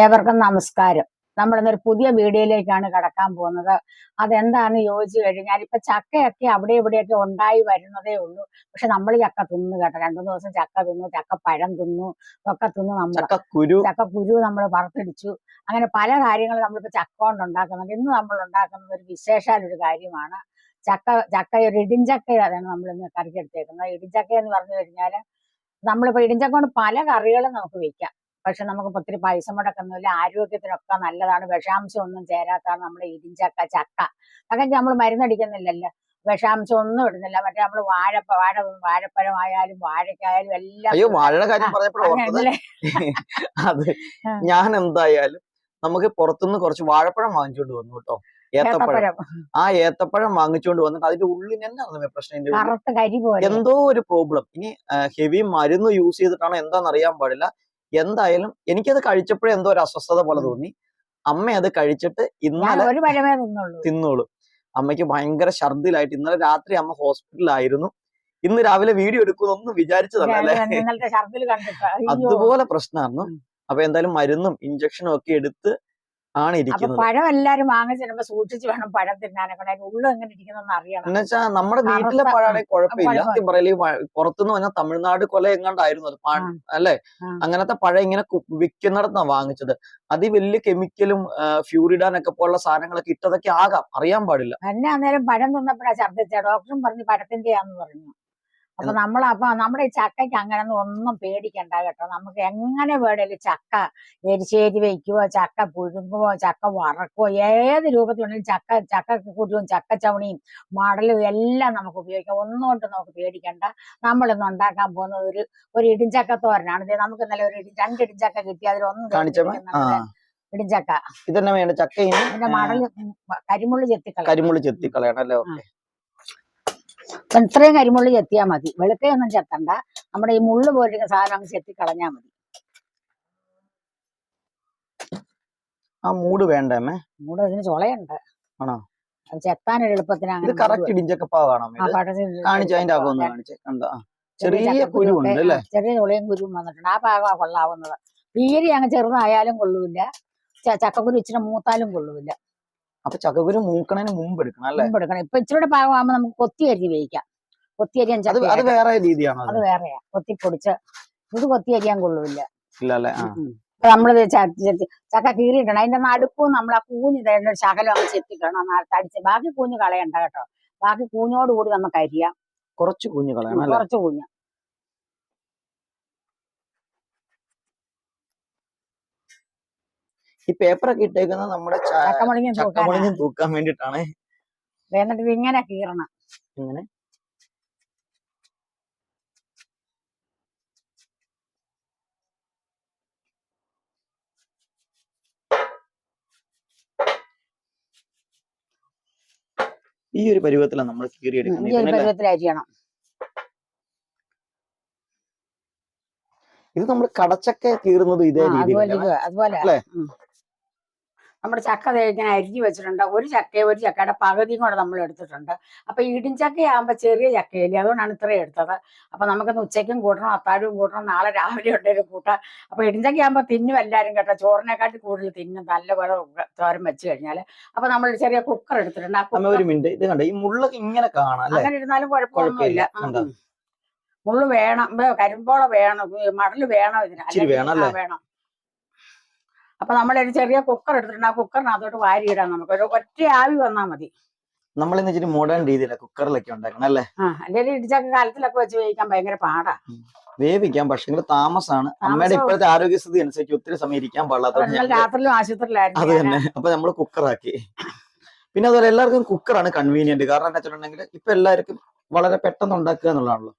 ഏവർക്കും നമസ്കാരം. നമ്മൾ ഇന്നൊരു പുതിയ വീഡിയോയിലേക്കാണ് കടക്കാൻ പോകുന്നത്. അതെന്താന്ന് ചോദിച്ചു കഴിഞ്ഞാൽ ഇപ്പൊ ചക്കയൊക്കെ അവിടെ ഇവിടെയൊക്കെ ഉണ്ടായി വരുന്നതേ ഉള്ളൂ. പക്ഷെ നമ്മൾ ചക്ക തിന്നു കേട്ടോ. രണ്ടു ദിവസം ചക്ക തിന്നു ചക്ക പഴം തിന്നു ഒക്കെ തിന്നു നമ്മൾ. ചക്ക കുരു. ചക്ക കുരു നമ്മൾ വറുത്തടിച്ചു. അങ്ങനെ പല കാര്യങ്ങളും നമ്മളിപ്പോ ചക്ക കൊണ്ട് ഉണ്ടാക്കുന്നുണ്ട്. ഇന്ന് നമ്മൾ ഉണ്ടാക്കുന്നത് ഒരു വിശേഷാൽ ഒരു കാര്യമാണ്. ചക്ക ചക്ക ഒരു ഇടിഞ്ചക്ക അതാണ് നമ്മൾ ഇന്ന് കറിക്കെടുത്തേക്കുന്നത്. ഇടിഞ്ചക്ക എന്ന് പറഞ്ഞു കഴിഞ്ഞാൽ നമ്മളിപ്പോ ഇടിഞ്ചക്ക കൊണ്ട് പല കറികളും നമുക്ക് വെക്കാം. പക്ഷെ നമുക്ക് ഒത്തിരി പൈസ മുടക്കൊന്നുമില്ല ആരോഗ്യത്തിനൊക്കെ നല്ലതാണ്. വിഷാംശം ഒന്നും ചേരാത്തതാണ് നമ്മുടെ ഇരിഞ്ചക്ക ചക്ക. അതൊക്കെ നമ്മൾ മരുന്നടിക്കുന്നില്ലല്ലോ. വിഷാംശം ഒന്നും ഇടുന്നില്ല. മറ്റേ നമ്മൾ വാഴപ്പ വാഴ വാഴപ്പഴമായാലും വാഴക്കായാലും എല്ലാം അയ്യോ വാഴയുടെ കാര്യം പറഞ്ഞപ്പോൾ ഓർത്തത്. അത് ഞാൻ എന്തായാലും നമുക്ക് പുറത്തുനിന്ന് കുറച്ച് വാഴപ്പഴം വാങ്ങിച്ചുകൊണ്ട് വന്നു കേട്ടോ. ഏത്തപ്പഴം. ആ ഏത്തപ്പഴം വാങ്ങിച്ചുകൊണ്ട് വന്നിട്ട് അതിന്റെ ഉള്ളിൽ എന്നാണ് പ്രശ്നം എന്തോ ഒരു പ്രോബ്ലം. ഇനി ഹെവി മരുന്ന് യൂസ് ചെയ്തിട്ടാണോ എന്താണെന്ന് അറിയാൻ പാടില്ല. എന്തായാലും എനിക്കത് കഴിച്ചപ്പോഴേ എന്തോ ഒരു അസ്വസ്ഥത പോലെ തോന്നി. അമ്മ അത് കഴിച്ചിട്ട് ഇന്നലെ തിന്നോളൂ. അമ്മയ്ക്ക് ഭയങ്കര ഛർദിലായിട്ട് ഇന്നലെ രാത്രി അമ്മ ഹോസ്പിറ്റലിലായിരുന്നു. ഇന്ന് രാവിലെ വീഡിയോ എടുക്കുന്നൊന്നും വിചാരിച്ചതല്ല അല്ലെ? അതുപോലെ പ്രശ്നമായിരുന്നു. അപ്പൊ എന്തായാലും മരുന്നും ഇഞ്ചക്ഷനും ഒക്കെ എടുത്ത് ആണ് ഇരിക്കുന്നത് പഴം എല്ലാരും വാങ്ങിച്ചിരുമ്പോ സൂക്ഷിച്ചു വേണം പഴം തിന്നാനൊക്കെ. അതിന്റെ ഉള്ളിൽ എങ്ങനെ ഇരിക്കുന്നൊന്ന് അറിയണം. എന്നുവെച്ചാ നമ്മുടെ വീട്ടിലെ പഴമാണെങ്കിൽ കുഴപ്പമില്ല. സത്യം പറയൽ പുറത്തുനിന്ന് വന്ന തമിഴ്നാട് കൊല എങ്ങാണ്ടായിരുന്നു അത്. അല്ലെ? അങ്ങനത്തെ പഴം ഇങ്ങനെ വിൽക്കുന്നിടത്താണ് വാങ്ങിച്ചത്. അത് വലിയ കെമിക്കലും ഫ്യൂറിഡാനൊക്കെ ഒക്കെ പോലുള്ള സാധനങ്ങളൊക്കെ ഇട്ടതൊക്കെ ആകാം. അറിയാൻ പാടില്ല. എന്നെ അന്നേരം പഴം തിന്നപ്പോഴാ ഛർദിച്ച ഡോക്ടറും പറഞ്ഞു പഴത്തിന്റെയാന്ന് പറഞ്ഞു. അപ്പൊ? നമ്മൾ അപ്പൊ നമ്മുടെ ഈ ചക്കയ്ക്ക് അങ്ങനെ ഒന്നും പേടിക്കണ്ട കേട്ടോ. നമുക്ക് എങ്ങനെ വേണേലും ചക്ക എരിശ്ശേരി വെക്കുവോ ചക്ക പുഴുങ്ങുവോ ചക്ക വറക്കുവോ ഏത് രൂപത്തിൽ വേണേലും ചക്ക ചക്ക കുരുവും ചക്ക ചവണിയും മടലും എല്ലാം നമുക്ക് ഉപയോഗിക്കാം. ഒന്നുകൊണ്ട് നമുക്ക് പേടിക്കണ്ട. നമ്മളിന്ന് ഉണ്ടാക്കാൻ പോകുന്ന ഒരു ഒരു ഇടിഞ്ചക്ക തോരനാണ്. നമുക്ക് ഇന്നലെ ഒരു രണ്ട് ഇടിഞ്ചക്ക കിട്ടി. അതിലൊന്നും ഇടിഞ്ചക്ക. ഇതന്നെ വേണ്ട? ചക്ക മടൽ കരിമുള്ളി ചെത്തിക്കള കരിമുള്ളി ചെത്തി കളയണം ഓക്കെ. അപ്പൊ ഇത്രയും കരിമുള്ളി ചെത്തിയാൽ മതി. വെളുക്കയൊന്നും ചെത്തണ്ട. നമ്മുടെ ഈ മുള്ളു പോലിരിക്കുന്ന സാധനം അങ്ങ് ചെത്തി കളഞ്ഞാൽ മതി. ആ മൂട് വേണ്ട മൂട് അതിന് ഇതിന് ചുളയുണ്ട്. ആണോ? അത് ചെത്താനൊരു എളുപ്പത്തിന് ഇത് അങ്ങനെ കറക്റ്റ് ഇടിഞ്ചക്കപ്പാവാണോ ആ പടത്തിൽ കാണിച്ചു അതിന്റെ അകം ഒന്ന് കാണിച്ച്. കണ്ടോ? ചെറിയ ഉണ്ട്. അല്ലേ? ചെറിയ ചുളയും കുരുവും വന്നിട്ടുണ്ട്. ആ പാകമാണ് കൊള്ളാവുന്നത്. തീരെ അങ്ങ് ചെറുതായാലും കൊള്ളൂല്ല. ചക്കക്കുരു ഇച്ചിരി മൂത്താലും കൊള്ളൂല അപ്പൊ ചക്കക്കുരു മൂക്കണതിന് മുമ്പ് എടുക്കണം അല്ലേ? മുമ്പ് എടുക്കണം. ഇപ്പൊ ഇച്ചിരി പാകമാകുമ്പോ നമുക്ക് കൊത്തി അരി വേവിക്കാം. കൊത്തി അരിയാൻ അത് അത് വേറെ രീതിയാണ് അത്? വേറെയാ. കൊത്തി പൊടിച്ച് ഇത് കൊത്തി അരിയാൻ കൊള്ളൂല്ല ഇല്ല അല്ലേ നമ്മളിത് ചക്ക കീറിയിട്ടണം അതിന്റെ നടുക്കും നമ്മൾ ആ കൂഞ്ഞ് തരേണ്ട ശകലം അങ്ങ് ചെത്തിക്കണം. ആ തടിച്ച് ബാക്കി കൂഞ്ഞ് കളയണ്ട കേട്ടോ. ബാക്കി കൂഞ്ഞോട് കൂടി നമുക്ക് അരിയാം. കുറച്ച് കുഞ്ഞു കളയണം കുറച്ച് കൂഞ്ഞ്. ഈ പേപ്പറൊക്കെ ഇട്ടേക്കുന്നത് നമ്മുടെ ചക്കമുളഞ്ഞും തൂക്കാൻ വേണ്ടിട്ടാണ് എന്നിട്ട് ഇങ്ങനെ കീറണം. ഇങ്ങനെ. ഈ ഒരു പരുവത്തിലാണ് നമ്മൾ ഈ കീറിയെടുക്കുന്നത് ഒരു ഇതിനല്ലേ പരുവത്തിൽ ഇത് നമ്മൾ കടച്ചൊക്കെ കീറുന്നത് ഇതേ ആ, അതുപോലെ രീതിയിലാണ് ഇത് അതുപോലെ അല്ലേ? ഉം. നമ്മുടെ ചക്ക തേക്കാൻ ഇങ്ങനെ അരിഞ്ഞു വെച്ചിട്ടുണ്ട്. ഒരു ചക്ക ഒരു ചക്കയുടെ പകുതിയും കൂടെ നമ്മൾ എടുത്തിട്ടുണ്ട്. അപ്പൊ ഈടിൻ ആകുമ്പോ ചെറിയ ചക്കയില്ലേ? അതുകൊണ്ടാണ് ഇത്രയും എടുത്തത്. അപ്പൊ നമുക്കിന്ന് ഉച്ചയ്ക്കും കൂട്ടണം അത്താഴവും കൂട്ടണം നാളെ രാവിലെ ഉണ്ടെങ്കിൽ കൂട്ടാം. അപ്പൊ ഇടിഞ്ചക്കയാകുമ്പോൾ തിന്നും എല്ലാവരും കേട്ടോ. ചോറിനെക്കാട്ടി കൂടുതൽ തിന്നും. നല്ലപോലെ തോരൻ വെച്ച് കഴിഞ്ഞാൽ. അപ്പൊ നമ്മൾ ചെറിയ കുക്കർ എടുത്തിട്ടുണ്ട്. ആ ഒരു മിനിറ്റ്. ഇത് കണ്ട? ഈ മുള്ളൊക്കെ ഇങ്ങനെ കാണാം അങ്ങനെ ഇരുന്നാലും കുഴപ്പമൊന്നുമില്ല. മുള്ളു വേണം. കരിമ്പോള വേണം. മടൽ വേണം ഇതിന്. വേണം. അപ്പൊ നമ്മളൊരു ചെറിയ കുക്കർ എടുത്തിട്ടുണ്ട്. ആ കുക്കറിനകത്തോട്ട് വാരിയിടാം നമുക്ക്. ഒരു ഒറ്റ ആവി വന്നാൽ മതി. നമ്മൾ ഇന്ന് ഇച്ചിരി മോഡേൺ രീതിയിലാണ് കുക്കറിലൊക്കെ ഉണ്ടാക്കണം അല്ലെ? അല്ലെങ്കിൽ ഇടിച്ചൊക്കെ കാലത്തിലൊക്കെ വെച്ച് വേവിക്കാൻ ഭയങ്കര പാടാ. വേവിക്കാം പക്ഷെ താമസമാണ് അമ്മയുടെ ഇപ്പോഴത്തെ ആരോഗ്യസ്ഥിതി അനുസരിച്ച് ഒത്തിരി സമയം ഇരിക്കാൻ പാടില്ലാത്ത നിങ്ങൾ രാത്രിയിലും ആശുപത്രിയിലായിരുന്നു അത്. തന്നെ. അപ്പൊ നമ്മൾ കുക്കറാക്കി പിന്നെ അതുപോലെ എല്ലാവർക്കും കുക്കറാണ് കൺവീനിയന്റ് കാരണം എന്താ വെച്ചിട്ടുണ്ടെങ്കിൽ ഇപ്പൊ എല്ലാവർക്കും വളരെ പെട്ടെന്ന് ഉണ്ടാക്കുക എന്നുള്ളതാണല്ലോ.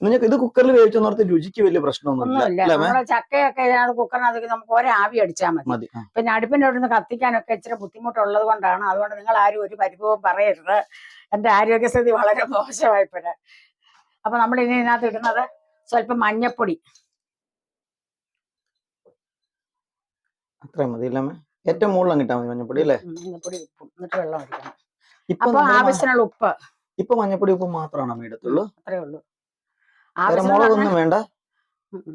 നിങ്ങൾക്ക് ഇത് കുക്കറിൽ വേവിച്ചെന്നോർത്ത് രുചിക്ക് വലിയ പ്രശ്നമൊന്നുമില്ല ചക്കയൊക്കെ ഇതിനകത്ത് കുക്കറിനകത്തേക്ക് നമുക്ക് ആവി അടിച്ചാൽ മതി. പിന്നെ അടുപ്പിന്റെ അവിടെ നിന്ന് കത്തിക്കാനൊക്കെ ഇച്ചിരി ബുദ്ധിമുട്ടുള്ളത് കൊണ്ടാണ്. അതുകൊണ്ട് നിങ്ങൾ ആരും ഒരു പരിഭവം പറയരുത്. എന്റെ ആരോഗ്യസ്ഥിതി വളരെ മോശമായിപ്പോഴ് അപ്പൊ നമ്മൾ ഇനി ഇതിനകത്ത് ഇടുന്നത് സ്വല്പം മഞ്ഞപ്പൊടി. അത്രയും മതി അല്ലേ ഏറ്റവും മുകളിലും കിട്ടാൻ മതി മഞ്ഞപ്പൊടി അല്ലേ? മഞ്ഞപ്പൊടി ഉപ്പും എന്നിട്ട് വെള്ളം ഒഴിക്കണം. ഇപ്പൊ അപ്പൊ ആവശ്യത്തിനുള്ള ഉപ്പ്. ഇപ്പൊ മഞ്ഞപ്പൊടി ഉപ്പ് മാത്രമാണ് അമ്മ എടുത്തുള്ളൂ അത്രേ ഉള്ളൂ. മുളകൊന്നും വേണ്ട.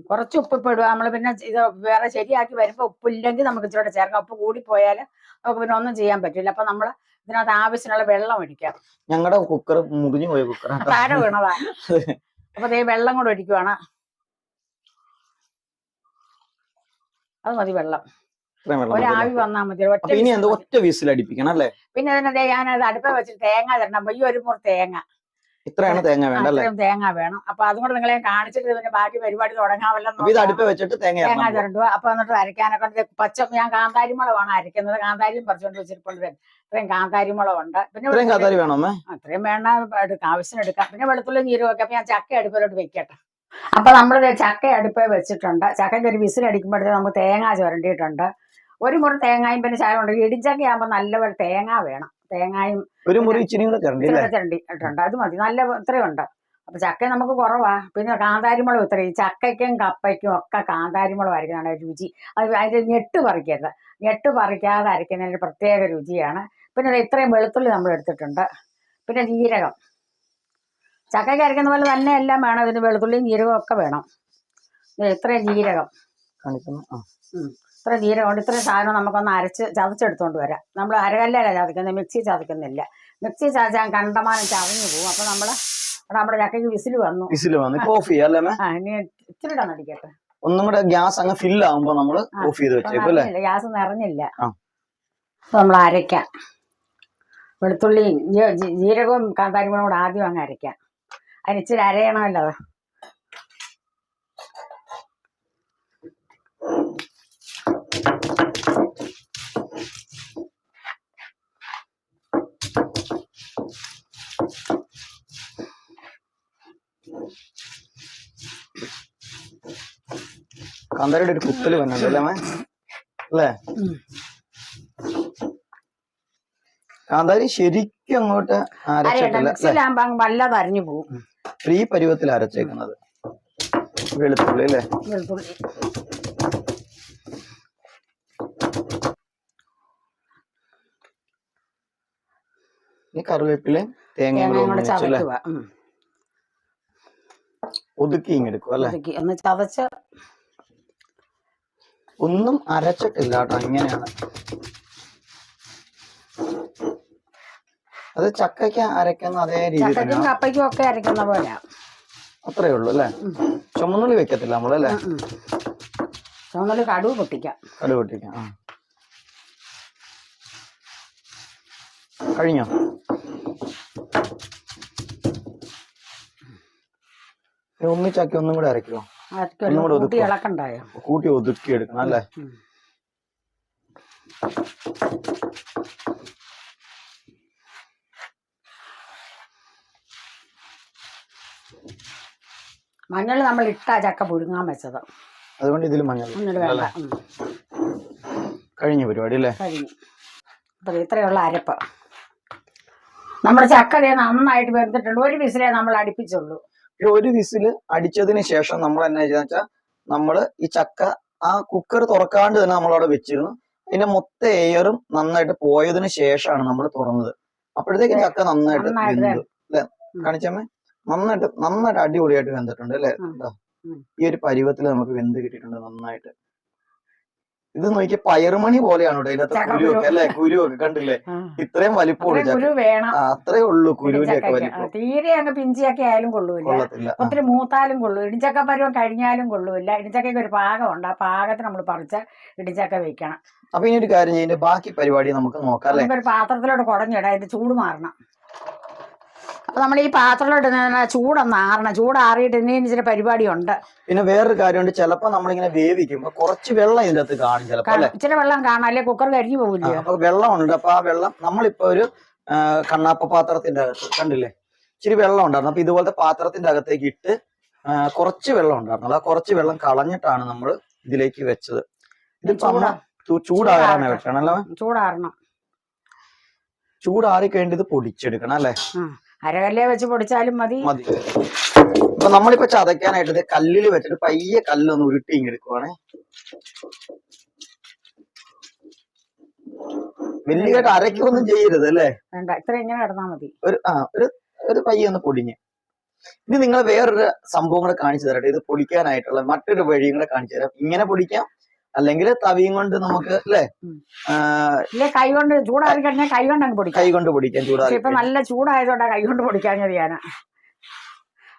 കുറച്ച് ഉപ്പ് ഇപ്പൊ ഇടുക നമ്മൾ പിന്നെ ഇത് വേറെ ശരിയാക്കി വരുമ്പോ ഉപ്പില്ലെങ്കിൽ നമുക്ക് ഇച്ചിരി ചേർക്കാം. ഉപ്പ് കൂടി പോയാൽ നമുക്ക് പിന്നെ ഒന്നും ചെയ്യാൻ പറ്റില്ല. അപ്പൊ നമ്മൾ ഇതിനകത്ത് ആവശ്യമുള്ള വെള്ളം ഒഴിക്കാം. ഞങ്ങളുടെ കുക്കർ മുറിഞ്ഞു പോയ കുക്കർ താഴെ വീണതാ. അപ്പൊ ദേ വെള്ളം കൂടെ ഒഴിക്കുവാണ്. അത് മതി വെള്ളം. ഒരാവി വന്നാ വന്നാൽ മതി. ഒറ്റ ഒറ്റ വിസിൽ അടിപ്പിക്കണം അല്ലേ? പിന്നെ ഞാൻ ഞാനത് അടുപ്പ വെച്ചിട്ട് തേങ്ങ തരണം. ഈ ഒരു മുറി തേങ്ങ. ഇത്രയാണ് തേങ്ങ വേണ്ട അല്ലേ തേങ്ങ വേണം. അപ്പൊ അതും കൂടെ നിങ്ങളെ കാണിച്ചിട്ട് പിന്നെ ബാക്കി പരിപാടി തുടങ്ങാമല്ലോ ഇത് അടുപ്പ് വെച്ചിട്ട് തേങ്ങ തേങ്ങ ചുരണ്ടു അപ്പൊ എന്നിട്ട് അരക്കാനൊക്കെ ഉണ്ട്. പച്ച ഞാൻ കാന്താരിമുളകാണ് അരയ്ക്കുന്നത്. കാന്താരിയും പറിച്ചുകൊണ്ട് വെച്ചിട്ടുണ്ട് ഇത്രയും കാന്താരിമുളകുണ്ട്. പിന്നെ കാന്താരി വേണോ അത്രയും വേണ്ട എടുക്കാം. ആവശ്യത്തിന് എടുക്കാം. പിന്നെ വെളുത്തുള്ളി ജീരകമൊക്കെ അപ്പൊ ഞാൻ ചക്ക അടുപ്പിലോട്ട് വെക്കട്ടെ. അപ്പൊ നമ്മൾ ചക്ക അടുപ്പേ വെച്ചിട്ടുണ്ട്. ചക്കയ്ക്ക് ഒരു വിസിൽ അടിക്കുമ്പോഴത്തേക്ക് നമുക്ക് തേങ്ങ ചുരണ്ടിയിട്ടുണ്ട്. ഒരു മുറി തേങ്ങയും പിന്നെ ചായ ഉണ്ട് ഇടിച്ചക്ക ആകുമ്പോൾ നല്ലപോലെ തേങ്ങ വേണം. തേങ്ങയും ഒരു മുറി ഇച്ചിരി കൂടെ ചുരണ്ടിയിട്ടുണ്ട് അത് മതി. നല്ല ഇത്രയുണ്ട് അപ്പൊ ചക്ക നമുക്ക് കുറവാ. പിന്നെ കാന്താരിമുളക് ഇത്ര ഈ ചക്കയ്ക്കും കപ്പയ്ക്കും ഒക്കെ കാന്താരിമുളക് അരക്കുന്നതാണ് രുചി. അത് അതിന്റെ ഞെട്ട് പറിക്കരുത്. ഞെട്ട് പറിക്കാതെ അരയ്ക്കുന്നതിന് പ്രത്യേക രുചിയാണ്. പിന്നെ ഇത്രയും വെളുത്തുള്ളി നമ്മൾ എടുത്തിട്ടുണ്ട്. പിന്നെ ജീരകം. ചക്കയ്ക്ക് അരയ്ക്കുന്ന പോലെ തന്നെ എല്ലാം വേണം. അതിന് വെളുത്തുള്ളിയും ജീരകവും ഒക്കെ വേണം. ഇത്രയും ജീരകം. കാണിക്കുന്നു. ഇത്ര ജീരകം കൊണ്ട് ഇത്രയും സാധനം നമുക്കൊന്ന് അരച്ച് ചതച്ചെടുത്തോണ്ട് വരാം. നമ്മൾ അരകല്ലല്ല ചതക്കുന്നത് മിക്സി ചതക്കുന്നില്ല മിക്സി ചതച്ചാൽ കണ്ടമാനം ചതഞ്ഞു പോകും അപ്പൊ നമ്മൾ അവിടെ നമ്മുടെ ചക്കയ്ക്ക് വിസിൽ വന്നു. വിസിൽ വന്നു കോഫി അല്ലേ ആ ഇനി ഇച്ചിരി ഇടാൻ അടിക്കട്ടെ ഒന്നും കൂടെ ഗ്യാസ് അങ്ങ് ഫിൽ ആകുമ്പോ നമ്മൾ ഓഫ് ചെയ്ത് വെച്ചേക്കും അല്ലേ? ഗ്യാസ് നിറഞ്ഞില്ല. നമ്മൾ അരയ്ക്കാം. വെളുത്തുള്ളിയും ജീരകവും കാന്താരിമുളകും കൂടെ ആദ്യം അങ്ങ് അരയ്ക്കാം. അതിന് ഇച്ചിരി അരയണമല്ലോ കാന്താരിയുടെ ഒരു കുത്തൽ വന്നുണ്ട് അല്ലേ കാന്താരി ശരിക്കും അങ്ങോട്ട് അരച്ചിട്ടില്ല വല്ലാതെ അരിഞ്ഞു പോകും. ഈ പരുവത്തിൽ അരച്ചേക്കുന്നത്. വെളുത്തുള്ളി അല്ലേ? വെളുത്തുള്ളി. ഈ കറിവേപ്പിലയും തേങ്ങയും കൂടെ ഒതുക്കി ഇങ്ങെടുക്കും അല്ലേ? ഒന്ന് ചതച്ച് ഒന്നും അരച്ചിട്ടില്ല കേട്ടോ ഇങ്ങനെയാണ്. അത് ചക്കയ്ക്ക് അരക്കുന്ന അതേ രീതി ചക്കയ്ക്കും കപ്പയ്ക്കും ഒക്കെ അരക്കുന്ന പോലെ അത്രേ ഉള്ളൂ അല്ലേ? ചുമന്നുള്ളി വെക്കത്തില്ല നമ്മളല്ലേ ചുമന്നുള്ളി കടുവ് പൊട്ടിക്കാം. കടുവ് പൊട്ടിക്കാം ആ. കഴിഞ്ഞോ? ഇനി ഒന്നിച്ചാക്കി ഒന്നും കൂടെ അരയ്ക്കുമോ കൂട്ടി ഒതുക്കി? എടുക്കണം അല്ലേ? മഞ്ഞൾ നമ്മൾ ഇട്ടാ ചക്ക പുഴുങ്ങാൻ വെച്ചത്. അതുകൊണ്ട് ഇതിൽ മഞ്ഞൾ വേണ്ട. കഴിഞ്ഞ പരിപാടി അല്ലേ? കഴിഞ്ഞു. അപ്പൊ ഇത്രയുള്ള അരപ്പ്. നമ്മുടെ ചക്കതേ നന്നായിട്ട് വെന്തിട്ടുണ്ട്. ഒരു വിസിലേ നമ്മൾ അടുപ്പിച്ചുള്ളൂ. ഈ ഒരു വിസിൽ അടിച്ചതിന് ശേഷം നമ്മൾ എന്നാ ചെയ്തെന്ന് വെച്ചാൽ നമ്മൾ ഈ ചക്ക ആ കുക്കർ തുറക്കാണ്ട് തന്നെ നമ്മളവിടെ വെച്ചിരുന്നു. അതിന്റെ മൊത്ത എയറും നന്നായിട്ട് പോയതിനു ശേഷമാണ് നമ്മൾ തുറന്നത്. അപ്പോഴത്തേക്ക് ചക്ക നന്നായിട്ട് വെന്തു. അല്ലെ? കാണിച്ചമ്മേ? നന്നായിട്ട് നന്നായിട്ട് അടിപൊളിയായിട്ട് വെന്തിട്ടുണ്ട് അല്ലെ. ഈ ഒരു പരുവത്തിൽ നമുക്ക് വെന്ത് കിട്ടിയിട്ടുണ്ട് നന്നായിട്ട്. ഇത് നോക്കിയ പയറുമണി പോലെയാണ് ഇവിടെ കുരുവൊക്കെ അല്ലെ? കുരുവൊക്കെ കണ്ടില്ലേ. ഇത്രയും വലിപ്പമുള്ള കുരു വേണം. അത്രേ ഉള്ളൂ കുരുവിന്റെ ഒക്കെ. വലിപ്പം. തീരെ അങ്ങ് പിഞ്ചിയൊക്കെ ആയാലും കൊള്ളൂല്ല. ഒത്തിരി മൂത്താലും കൊള്ളൂ ഇടിച്ചക്ക പരുവം കഴിഞ്ഞാലും കൊള്ളൂല്ല. ഇടിച്ചക്കയ്ക്ക് ഒരു പാകമുണ്ട്. ആ പാകത്തിന് നമ്മൾ പറിച്ച് ഇടിച്ചക്ക വെക്കണം. അപ്പൊ ഇനി ഒരു കാര്യം ചെയ്യുന്നത് ബാക്കി പരിപാടി നമുക്ക് നോക്കാം അല്ലെ? ഒരു പാത്രത്തിലോട്ട് കുടഞ്ഞിടാം. ഇത് ചൂട് മാറണം. അപ്പൊ നമ്മൾ ഈ പാത്രത്തിലോട്ട് ഇങ്ങനെ ചൂടൊന്ന് ആറണം. ചൂടാറിയിട്ട് ഇനി ഇച്ചിരി പരിപാടിയുണ്ട്. പിന്നെ വേറൊരു കാര്യമുണ്ട്. ചിലപ്പോ നമ്മളിങ്ങനെ വേവിക്കുമ്പോ കുറച്ച് വെള്ളം ഇതിന്റെ അകത്ത് കാണും ചിലപ്പോ ഇച്ചിരി വെള്ളം കാണാം. അല്ലെ? കുക്കർ കരിഞ്ഞു പോകില്ല പോകില്ലയോ അപ്പൊ വെള്ളമുണ്ട്. അപ്പൊ ആ വെള്ളം നമ്മളിപ്പോ ഒരു കണ്ണാപ്പ പാത്രത്തിന്റെ അകത്ത് കണ്ടില്ലേ? ഇച്ചിരി വെള്ളം ഉണ്ടായിരുന്നു. അപ്പൊ ഇതുപോലത്തെ പാത്രത്തിന്റെ അകത്തേക്ക് ഇട്ട് കുറച്ച് വെള്ളം ഉണ്ടായിരുന്നു. ആ കുറച്ച് വെള്ളം കളഞ്ഞിട്ടാണ് നമ്മൾ ഇതിലേക്ക് വെച്ചത്. ഇതിപ്പോ അമ്മ ചൂടാ- ചൂ- ചൂടാകാനാണ് ചൂടാറട്ടെ. വെക്കണം അല്ലേ? ചൂടാറണം. ചൂടാറി കഴിഞ്ഞിട്ട് ഇത് പൊടിച്ചെടുക്കണം അല്ലെ? അരകല്ലേ വെച്ച് പൊടിച്ചാലും മതി. മതി. അപ്പൊ നമ്മളിപ്പോ ചതയ്ക്കാനായിട്ട് ഇത് കല്ലിൽ വെച്ചിട്ട് പയ്യെ കല്ലൊന്ന് ഉരുട്ടി ഇങ്ങെടുക്കുവാണേ വലിയതായിട്ട് അരക്കൊന്നും ചെയ്യരുത് അല്ലേ? വേണ്ട. ഇത്ര ഇങ്ങനെ കിടന്നാൽ മതി. ഒരു ആ ഒരു ഒരു പയ്യെ ഒന്ന് പൊടിഞ്ഞ്. ഇനി നിങ്ങൾ വേറൊരു സംഭവം കൂടെ കാണിച്ചു തരട്ടെ. ഇത് പൊടിക്കാനായിട്ടുള്ള മറ്റൊരു വഴിയും കൂടെ കാണിച്ചു തരാം. ഇങ്ങനെ പൊടിക്കാം അല്ലെങ്കിൽ തവിയും കൊണ്ട് നമുക്ക് അല്ലെ. ഇല്ലേ കൈ കൊണ്ട് ചൂടാറി കഴിഞ്ഞാൽ കൈ കൊണ്ട് അങ്ങ് പൊടിക്കാം. കൈ കൊണ്ട് പൊടിക്കാം ചൂടാക്കി ഇപ്പൊ നല്ല ചൂടായതുകൊണ്ടാ കൈ കൊണ്ട് പൊടിക്കാഞ്ഞത് ഞാൻ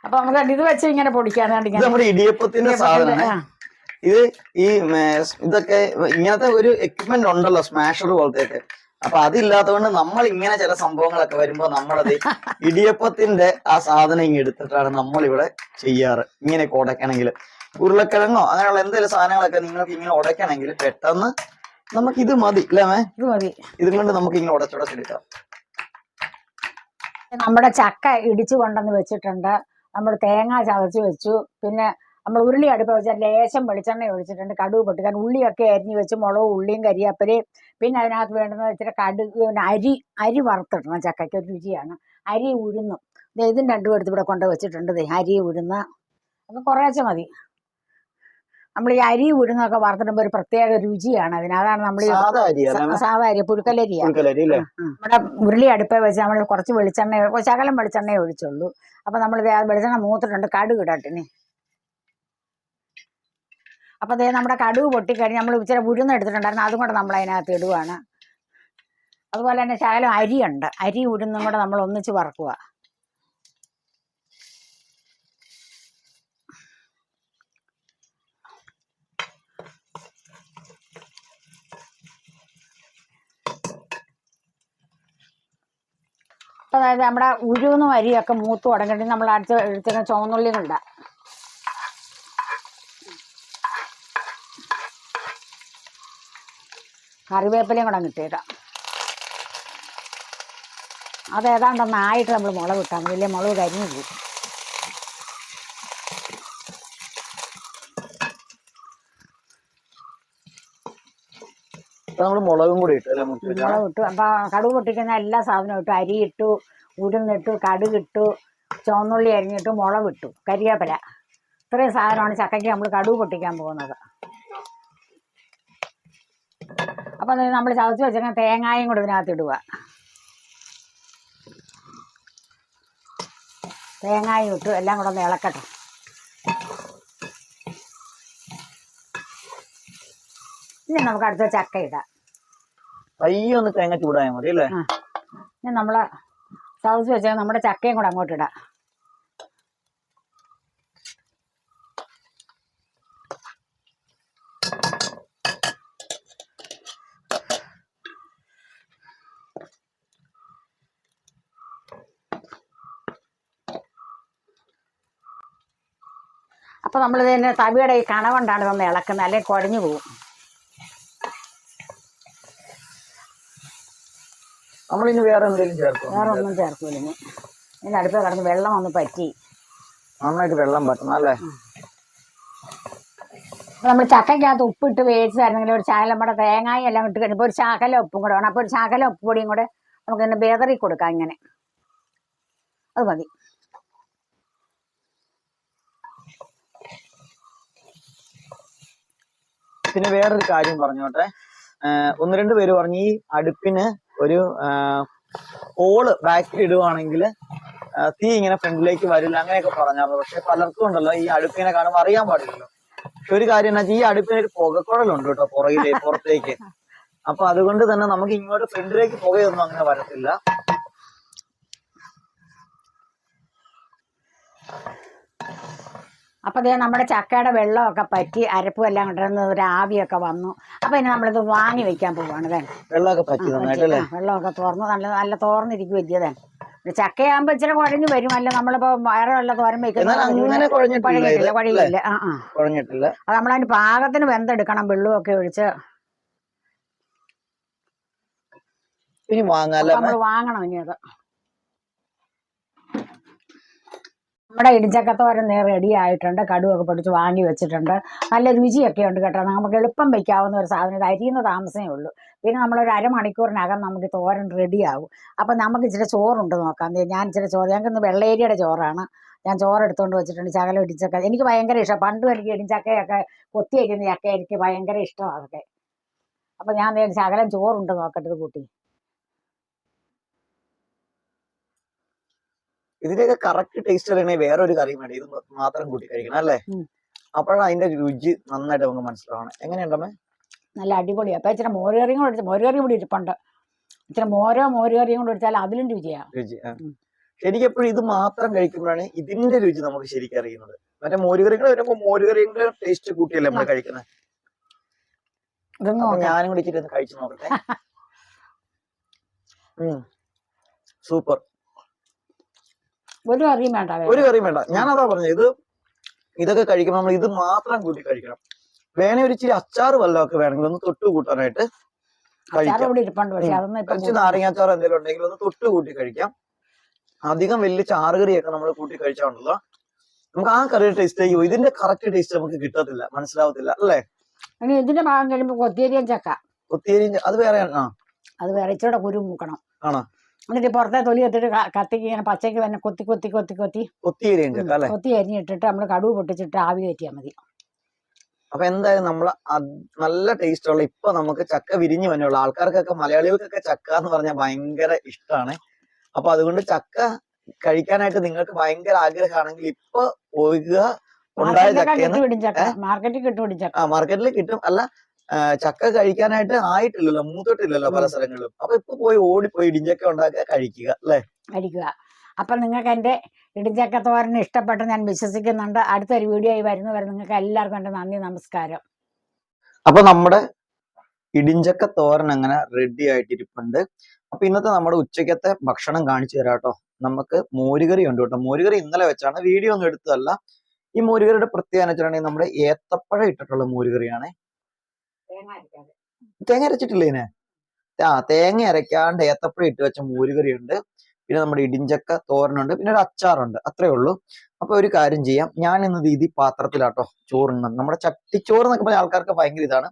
അപ്പൊ നമുക്ക് ഇത് വെച്ച് ഇങ്ങനെ പൊടിക്കാനായിട്ട് നമ്മുടെ ഇടിയപ്പത്തിന്റെ സാധനം ഇത് ഈ ഇതൊക്കെ ഇങ്ങനത്തെ ഒരു എക്യുപ്മെന്റ് ഉണ്ടല്ലോ സ്മാഷർ പോലത്തെ അപ്പൊ അതില്ലാത്തതുകൊണ്ട് നമ്മൾ ഇങ്ങനെ ചില സംഭവങ്ങളൊക്കെ വരുമ്പോ നമ്മളത് ഇടിയപ്പത്തിന്റെ ആ സാധനം ഇങ്ങ് എടുത്തിട്ടാണ് നമ്മൾ ഇവിടെ ചെയ്യാറ്. ഇങ്ങനെ ഉടയ്ക്കണമെങ്കിൽ ഉരുളക്കിഴങ്ങോ അങ്ങനെയുള്ള എന്തെങ്കിലും സാധനങ്ങളൊക്കെ നിങ്ങൾക്ക് ഇങ്ങനെ ഉടയ്ക്കണമെങ്കിൽ പെട്ടെന്ന് നമുക്ക് ഇത് മതി അല്ലേ മേ ഇത് മതി. ഇതും കൊണ്ട് നമുക്ക് ഇങ്ങനെ ഉടച്ചുടച്ചെടുക്കാം നമ്മുടെ ചക്ക ഇടിച്ചു കൊണ്ടെന്ന് വെച്ചിട്ടുണ്ട്. നമ്മൾ തേങ്ങ ചതച്ച് വെച്ചു. പിന്നെ നമ്മൾ ഉരുളി അടുപ്പ് വെച്ചാൽ ലേശം വെളിച്ചെണ്ണ ഒഴിച്ചിട്ടുണ്ട്. കടുക് പൊട്ടിക്കാൻ ഉള്ളിയൊക്കെ അരിഞ്ഞു വെച്ച് മുളകും ഉള്ളിയും കരിയാപ്പലയും. പിന്നെ അതിനകത്ത് വേണ്ടെന്ന് ഇച്ചിരി കടുക് പിന്നെ അരി അരി വറുത്തിടണം ചക്കയ്ക്ക്. ഒരു രുചിയാണ്. അരി ഉഴുന്നു. ഇതും രണ്ടും എടുത്ത് ഇവിടെ കൊണ്ട് വെച്ചിട്ടുണ്ട് അരി ഉഴുന്ന്. അപ്പം കുറേശ്ശെ മതി. നമ്മൾ ഈ അരി ഉഴുന്നൊക്കെ വറുത്തിടുമ്പോൾ ഒരു പ്രത്യേക രുചിയാണ് അതിന്. അതാണ് നമ്മൾ സാധാ അരി പുഴുക്കലരി. നമ്മുടെ ഉരുളി അടുപ്പേ വെച്ച് നമ്മൾ കുറച്ച് വെളിച്ചെണ്ണ ശകലം വെളിച്ചെണ്ണയെ ഒഴിച്ചുള്ളൂ. അപ്പൊ നമ്മൾ വെളിച്ചെണ്ണ മൂത്തിട്ടുണ്ട് കടുക് ഇടട്ടിനി അപ്പൊ അതേ നമ്മുടെ കടുക് പൊട്ടിക്കഴിഞ്ഞ് നമ്മൾ ഇച്ചിരി ഉരുന്ന് എടുത്തിട്ടുണ്ടായിരുന്നു അതും കൂടെ നമ്മൾ അതിനകത്ത് ഇടുവാണ്. അതുപോലെ തന്നെ ശകലം അരിയുണ്ട്. അരി ഉരുന്നും കൂടെ നമ്മൾ ഒന്നിച്ച് വറക്കുക അപ്പൊ അതായത് നമ്മുടെ ഉഴുന്ന് അരിയൊക്കെ മൂത്ത് തുടങ്ങിയിട്ട് നമ്മൾ അടുത്ത് എടുത്തിരുന്ന ചുവന്നുള്ളി കൊണ്ട കറിവേപ്പിലയും കൂടെ ഇട്ടേക്കാം അത് ഏതാണ്ടൊന്നായിട്ട് നമ്മൾ മുളക് ഇട്ടാൽ വലിയ മുളക് കരിഞ്ഞു പോകും ഇപ്പൊ നമ്മൾ മുളകും കൂടി ഇട്ടു അല്ലെ? മുളക് ഇട്ടു. അപ്പൊ കടുക് പൊട്ടിക്കുന്ന എല്ലാ സാധനവും ഇട്ടു. അരി ഇട്ടു ഉഴുന്നിട്ടു കടുക് ഇട്ടു ചുവന്നുള്ളി അരിഞ്ഞിട്ടു മുളക് ഇട്ടു. കരിവേപ്പില ഇത്രയും സാധനമാണ് ചക്കയ്ക്ക് നമ്മൾ കടുക് പൊട്ടിക്കാൻ പോകുന്നത്. അപ്പൊ നമ്മൾ ചതച്ച് വെച്ചിരുന്ന തേങ്ങായും കൂടെ ഇതിനകത്ത് ഇടുക. തേങ്ങായും ഇട്ടു. എല്ലാം കൂടെ ഒന്ന് ഇളക്കട്ടെ. ഇനി നമുക്ക് അടുത്ത ചക്ക ഇടാം. പയ്യെ ഒന്ന് തേങ്ങ ചൂടായാൽ മതി അല്ലേ? ഞാൻ നമ്മളെ സദസ് വെച്ചാൽ നമ്മുടെ ചക്കയും കൂടെ അങ്ങോട്ട് ഇടാം. അപ്പൊ നമ്മൾ ഇതിനെ തവിയുടെ ഈ കണ കൊണ്ടാണ് ഇതൊന്ന് ഇളക്കുന്നത് അല്ലെങ്കിൽ കുഴഞ്ഞു പോകും. നമ്മളിനി വേറെ എന്തെങ്കിലും ചേർക്കും വേറെ ഒന്നും ചേർക്കൂല ഇനി ഇതിന്റെ അടുത്ത് കിടന്ന് വെള്ളം ഒന്ന് പറ്റി. നന്നായിട്ട് വെള്ളം പറ്റണം അല്ലേ? നമ്മൾ ചക്കയ്ക്കകത്ത് ഉപ്പിട്ട് വേവിച്ചതായിരുന്നെങ്കിൽ ഒരു നമ്മുടെ തേങ്ങായും എല്ലാം ഇട്ട് കഴിഞ്ഞപ്പോൾ ഒരു ശകലം ഉപ്പും കൂടെ വേണം. അപ്പോൾ ഒരു ശകലം ഉപ്പ് പൊടിയും കൂടെ നമുക്ക് ഇതിന് ബേക്കറി കൊടുക്കാം ഇങ്ങനെ. അത് മതി. പിന്നെ വേറൊരു കാര്യം പറഞ്ഞോട്ടെ. ഒന്ന് രണ്ട് പേര് പറഞ്ഞു ഈ അടുപ്പിന് ഒരു ഓൾ ബാക്കിൽ ഇടുവാണെങ്കിൽ തീ ഇങ്ങനെ ഫ്രണ്ടിലേക്ക് വരില്ല അങ്ങനെയൊക്കെ പറഞ്ഞായിരുന്നു. പക്ഷെ പലർക്കും ഉണ്ടല്ലോ ഈ അടുപ്പിനെ കാണുമ്പോൾ അറിയാൻ പാടില്ലല്ലോ. പക്ഷെ ഒരു കാര്യം എന്നാ ഈ അടുപ്പിന് ഒരു പുകക്കുഴലുണ്ട് കേട്ടോ പുറകിലെ പുറത്തേക്ക്. അപ്പൊ അതുകൊണ്ട് തന്നെ നമുക്ക് ഇങ്ങോട്ട് ഫ്രണ്ടിലേക്ക് പുകയൊന്നും അങ്ങനെ വരത്തില്ല. അപ്പൊ ഇതേ നമ്മുടെ ചക്കയുടെ വെള്ളമൊക്കെ പറ്റി അരപ്പും എല്ലാം കൊണ്ടുവന്ന് ഒരു ആവിയൊക്കെ വന്നു. അപ്പോൾ ഇനി നമ്മളിത് വാങ്ങി വെക്കാൻ പോവാണ് ദേ വെള്ളമൊക്കെ പറ്റി വെള്ളമൊക്കെ തുറന്ന് നല്ല നല്ല തോർന്നിരിക്കും വലിയതാണ് ചക്കയാകുമ്പോ ഇച്ചിരി കുഴഞ്ഞു വരും. അല്ല നമ്മളിപ്പോ വേറെ വല്ല തോരൻ കുഴഞ്ഞിട്ടില്ല കുഴയില്ല ആ ആ. കുഴഞ്ഞിട്ടില്ല. അത് നമ്മളതിന് പാകത്തിന് വെന്തെടുക്കണം വെള്ളമൊക്കെ ഒഴിച്ച്. ഇനി നമ്മൾ വാങ്ങണം ഇനി അത്. നമ്മുടെ ഇടിച്ചക്കത്തോരൻ റെഡി ആയിട്ടുണ്ട്. കടുവൊക്കെ പൊടിച്ച് വാങ്ങി വെച്ചിട്ടുണ്ട്. നല്ല രുചിയൊക്കെ ഉണ്ട് കേട്ടോ. നമുക്ക് എളുപ്പം വെക്കാവുന്ന ഒരു സാധനം. ഇത് അരിയുന്ന താമസമേ ഉള്ളൂ. പിന്നെ നമ്മളൊരു അരമണിക്കൂറിനകം നമുക്ക് തോരൻ റെഡിയാവും അപ്പം നമുക്ക് ഇച്ചിരി ചോറുണ്ട് നോക്കാം. ഞാൻ ഇച്ചിരി ചോറ്. ഞങ്ങൾക്ക് ഇന്ന് വെള്ളേരിയുടെ ചോറാണ്. ഞാൻ ചോറ് എടുത്തുകൊണ്ട് വെച്ചിട്ടുണ്ട്. ശകലം ഇടിച്ചക്ക എനിക്ക് ഭയങ്കര ഇഷ്ടം. പണ്ട് എനിക്ക് ഇടിച്ചക്കയൊക്കെ കൊത്തി വയ്ക്കുന്ന ചക്ക എനിക്ക് ഭയങ്കര ഇഷ്ടമാണ് അതൊക്കെ. അപ്പം ഞാൻ ശകലം ചോറുണ്ട് നോക്കട്ടത് കൂട്ടി. ഇതിന്റെയൊക്കെ കറക്റ്റ് ടേസ്റ്റ് അറിയണമെങ്കിൽ വേറെ ഒരു കറിയും വേണ്ട. ഇത് മാത്രം കൂട്ടി കഴിക്കണം അല്ലേ. അപ്പോഴാണ് അതിന്റെ രുചി നന്നായിട്ട് നമുക്ക് മനസ്സിലാവണം. എങ്ങനെയുണ്ടമ്മേ നല്ല അടിപൊളിയാണ് അപ്പൊ ഇച്ചിരി മോരുകറിയും കൂടെ എടുത്ത് മോരുകറി കൂടി ഇരിപ്പുണ്ട്. ഇച്ചിരി മോരോ മോരുകറിയും കൂടെ എടുത്താൽ അതിലും രുചിയാ. രുചി എപ്പോഴും ഇത് മാത്രം കഴിക്കുമ്പോഴാണ് ഇതിന്റെ രുചി നമുക്ക് ശരിക്കും അറിയുന്നത്. മറ്റേ മോരുകറികൾ വരുമ്പോ മോരുകറിയുടെ ടേസ്റ്റ് കൂട്ടിയല്ലേ നമ്മൾ കഴിക്കുന്നത് ഞാനും കൂടി ഇച്ചിരി ഒന്ന് കഴിച്ചു നോക്കട്ടെ. സൂപ്പർ. ഒരു കറിയും വേണ്ട. ഒരു കറിയും വേണ്ട. ഞാനതാ പറഞ്ഞത് ഇത് ഇതൊക്കെ കഴിക്കുമ്പോൾ നമ്മൾ ഇത് മാത്രം കൂട്ടി കഴിക്കണം. വേണേ ഒരു ഇച്ചിരി അച്ചാർ വല്ലതൊക്കെ വേണമെങ്കിൽ ഒന്ന് തൊട്ട് കൂട്ടാനായിട്ട് കഴിക്കാം. നാരങ്ങാച്ചാർ എന്തെങ്കിലും ഉണ്ടെങ്കിൽ ഒന്ന് തൊട്ട് കൂട്ടി കഴിക്കാം. അധികം വലിയ ചാറുകറിയൊക്കെ നമ്മൾ കൂട്ടി കഴിച്ചാണല്ലോ. നമുക്ക് ആ കറിയുടെ ടേസ്റ്റ് അയ്യോ ഇതിന്റെ കറക്റ്റ് ടേസ്റ്റ് നമുക്ക് കിട്ടത്തില്ല. മനസ്സിലാവത്തില്ല. അല്ലേ? ഇതിന്റെ ഭാഗം കഴിയുമ്പോൾ കൊത്തിയരിയും ചക്ക. അത് വേറെ ആ. അത് വേറെ ഇച്ചിരി കുരു മൂക്കണം. ആണോ? എന്നിട്ട് പുറത്തെ തൊലി എടുത്തിട്ട് ക- കത്തിക്ക് ഇങ്ങനെ പച്ചയ്ക്ക് തന്നെ കൊത്തി കൊത്തി കൊത്തി കൊത്തി. കൊത്തി അരിഞ്ഞിട്ടല്ലേ കൊത്തി അരിഞ്ഞിട്ടിട്ട് നമ്മൾ കടുവ് പൊട്ടിച്ചിട്ട് ആവി കയറ്റിയാൽ മതി. അപ്പൊ എന്തായാലും നമ്മൾ നല്ല ടേസ്റ്റ് ഉള്ള ഇപ്പൊ നമുക്ക് ചക്ക വിരിഞ്ഞു വന്നുള്ള ആൾക്കാർക്കൊക്കെ മലയാളികൾക്കൊക്കെ ചക്ക എന്ന് പറഞ്ഞാൽ ഭയങ്കര ഇഷ്ടമാണ് അപ്പൊ അതുകൊണ്ട് ചക്ക കഴിക്കാനായിട്ട് നിങ്ങൾക്ക് ഭയങ്കര ആഗ്രഹമാണെങ്കിൽ ഇപ്പൊ പോകുക ഉണ്ടായ ചക്കയെന്ന് മാർക്കറ്റിൽ ആ മാർക്കറ്റിൽ കിട്ടും. അല്ല ചക്ക കഴിക്കാനായിട്ട് ആയിട്ടില്ലല്ലോ മൂത്തോട്ടില്ലല്ലോ പല. സ്ഥലങ്ങളിലും. അപ്പൊ ഇപ്പൊ പോയി ഓടിപ്പോയി ഇടിഞ്ചക്ക ഉണ്ടാക്കുക കഴിക്കുക അല്ലെ? കഴിക്കുക. അപ്പം നിങ്ങൾക്ക് എന്റെ ഇടിഞ്ചക്ക തോരൻ ഇഷ്ടപ്പെട്ട് ഞാൻ വിശ്വസിക്കുന്നുണ്ട്. അടുത്തൊരു വീഡിയോ ആയി വരുന്നവരെ നിങ്ങൾക്ക് എല്ലാവർക്കും എന്റെ നന്ദി നമസ്കാരം. അപ്പൊ നമ്മുടെ ഇടിഞ്ചക്ക തോരൻ അങ്ങനെ റെഡി ആയിട്ടിരിപ്പുണ്ട്. അപ്പൊ ഇന്നത്തെ നമ്മുടെ ഉച്ചക്കത്തെ ഭക്ഷണം കാണിച്ചു തരാം കേട്ടോ. നമുക്ക് മോരുകറി ഉണ്ട് കേട്ടോ. മോരുകറി ഇന്നലെ വെച്ചാണ്. വീഡിയോ ഒന്നും എടുത്തതല്ല. ഈ മോരുകറിയുടെ പ്രത്യേകത വെച്ചിട്ടുണ്ടെങ്കിൽ നമ്മുടെ ഏത്തപ്പഴം ഇട്ടിട്ടുള്ള മോരുകറിയാണ്. തേങ്ങ അരച്ചിട്ടില്ലേ ഇതിന് ആ തേങ്ങ അരയ്ക്കാണ്ട് ഏത്തപ്പഴം ഇട്ട് വെച്ച മോരുകറി ഉണ്ട് പിന്നെ നമ്മുടെ ഇടിഞ്ചക്ക തോരനുണ്ട്. പിന്നെ ഒരു അച്ചാറുണ്ട്. അത്രേ ഉള്ളൂ. അപ്പൊ ഒരു കാര്യം ചെയ്യാം. ഞാൻ ഇന്ന് ദീതി പാത്രത്തിലാട്ടോ ചോറുണ്ണുന്നത് നമ്മുടെ ചട്ടിച്ചോറ് എന്നൊക്കെ പറഞ്ഞ ആൾക്കാർക്ക് ഭയങ്കര ഇതാണ്.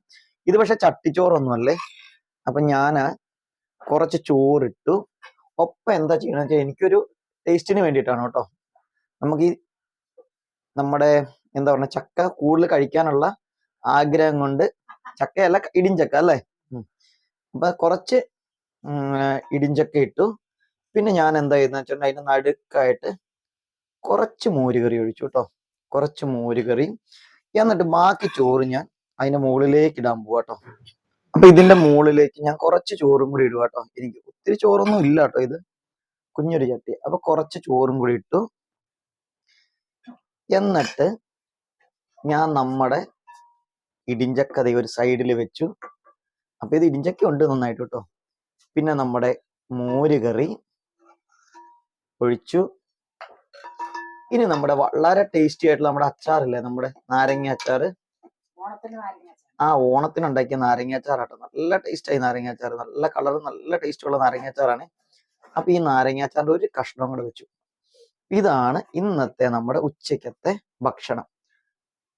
ഇത് പക്ഷെ ചട്ടിച്ചോറൊന്നും അല്ലേ അപ്പൊ ഞാൻ കുറച്ച് ചോറിട്ടു. ഒപ്പം എന്താ വെച്ചാൽ എനിക്കൊരു ടേസ്റ്റിന് വേണ്ടിയിട്ടാണ് കേട്ടോ. നമുക്ക് ഈ നമ്മുടെ എന്താ പറയുക ചക്ക കൂടുതൽ കഴിക്കാനുള്ള ആഗ്രഹം കൊണ്ട് ചക്കയല്ല ഇടിഞ്ചക്ക അല്ലേ. അപ്പൊ കുറച്ച് ഇടിഞ്ചക്ക ഇട്ടു. പിന്നെ ഞാൻ എന്താ ചെയ്യുന്ന വെച്ചിട്ടുണ്ടെങ്കിൽ അതിന്റെ നടുക്കായിട്ട് കുറച്ച് മോരുകറി ഒഴിച്ചു കേട്ടോ കുറച്ച് മോരുകറി. എന്നിട്ട് ബാക്കി ചോറ് ഞാൻ അതിന്റെ മുകളിലേക്ക് ഇടാൻ പോവാ കേട്ടോ അപ്പൊ ഇതിന്റെ മുകളിലേക്ക് ഞാൻ കുറച്ച് ചോറും കൂടി ഇടുക കേട്ടോ എനിക്ക് ഒത്തിരി ചോറൊന്നും ഇല്ല കേട്ടോ ഇത്. കുഞ്ഞൊരു ചട്ടി. അപ്പൊ കുറച്ച് ചോറും കൂടി ഇട്ടു. എന്നിട്ട് ഞാൻ നമ്മുടെ ഇടിഞ്ചക്ക ഒരു സൈഡിൽ വെച്ചു. അപ്പൊ ഇത് ഇടിഞ്ചക്ക ഉണ്ട് നന്നായിട്ട് കേട്ടോ. പിന്നെ നമ്മുടെ മോര് കറി ഒഴിച്ചു. ഇനി നമ്മുടെ വളരെ ടേസ്റ്റി ആയിട്ടുള്ള നമ്മുടെ അച്ചാറില്ലേ? നമ്മുടെ നാരങ്ങ അച്ചാർ. ആ ഓണത്തിന് ഉണ്ടാക്കിയ നാരങ്ങ അച്ചാറാട്ടോ നല്ല ടേസ്റ്റ് ആയി നാരങ്ങ അച്ചാർ നല്ല കളർ നല്ല ടേസ്റ്റ് ഉള്ള നാരങ്ങ അച്ചാറാണ്. അപ്പൊ ഈ നാരങ്ങ അച്ചാറിന്റെ ഒരു കഷ്ണം കൂടെ വെച്ചു. ഇതാണ് ഇന്നത്തെ നമ്മുടെ ഉച്ചക്കത്തെ ഭക്ഷണം.